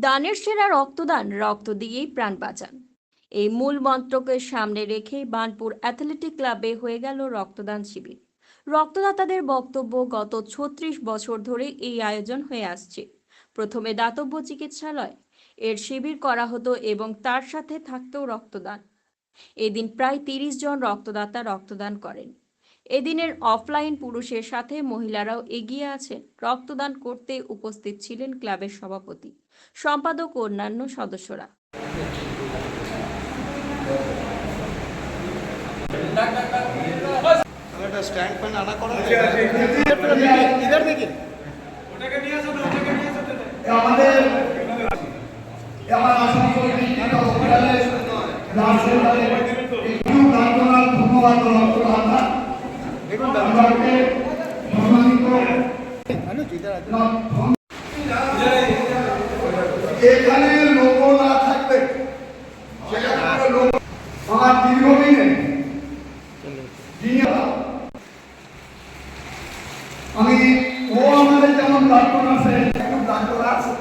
দানের সেরা রক্তদান রক্ত দিয়েই প্রাণ বাঁচান। এই মূল মন্ত্রকে সামনে রেখে বানপুর অ্যাথলেটিক ক্লাবে হয়ে গেল রক্তদান শিবির। রক্তদাতাদের বক্তব্য গত ছত্রিশ বছর ধরে এই আয়োজন হয়ে আসছে। প্রথমে দাতব্য চিকিৎসালয়। এর শিবির করা হতো এবং তার সাথে থাকতেও রক্তদান। এদিন প্রায় তিরিশ জন রক্তদাতা রক্তদান করেন। এদিনের অফলাইন পুরুষের সাথে মহিলারাও এগিয়ে আছেন রক্তদান করতে উপস্থিত ছিলেন ক্লাবের সভাপতি সম্পাদক ও অন্যান্য সদস্যরা আমাদের ধন্যবাদ এখানে লোক না থাকবে আমার দীর্ঘদিনে আমি ও আমাদের যেমন ডাক্তার আছে, একজন ডাক্তার আছে।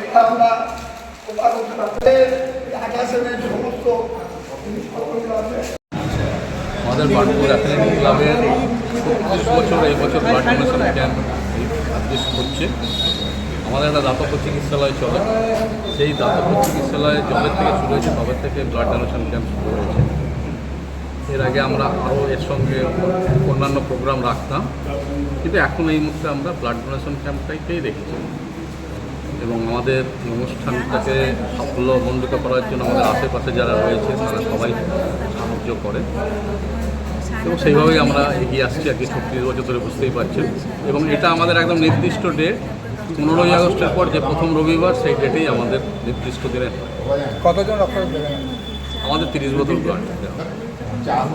এটা আমরা কোপা করতে পারছি আকাশে সমস্ত আমাদের বার্নপুর অ্যাথলেটিক ক্লাবের ছত্রিশ বছর, এই বছর ব্লাড ডোনেশন ক্যাম্প করছে আমাদের একটা দাতব্য চিকিৎসালয় চলে। সেই দাতব্য চিকিৎসালয় যবে থেকে শুরু হয়েছে, তবে থেকে ব্লাড ডোনেশন ক্যাম্প শুরু হয়েছে। এর আগে আমরা আরও এর সঙ্গে অন্যান্য প্রোগ্রাম রাখতাম, কিন্তু এখন এই মুহূর্তে আমরা ব্লাড ডোনেশন ক্যাম্পটাকেই রেখেছি। এবং আমাদের অনুষ্ঠানটাকে সাফল্যমণ্ডিত করার জন্য আমাদের আশেপাশে যারা রয়েছে, তারা সবাই সাহায্য করে। এবং সেইভাবেই আমরা এগিয়ে আসছি আর কি ছত্রিশ বছর ধরে বুঝতেই পারছেন। এবং এটা আমাদের একদম নির্দিষ্ট ডেট পনেরোই আগস্টের পর যে প্রথম রবিবার সেই ডেটেই আমাদের নির্দিষ্ট দিনে কতজন আমাদের তিরিশ বোতল ব্লাড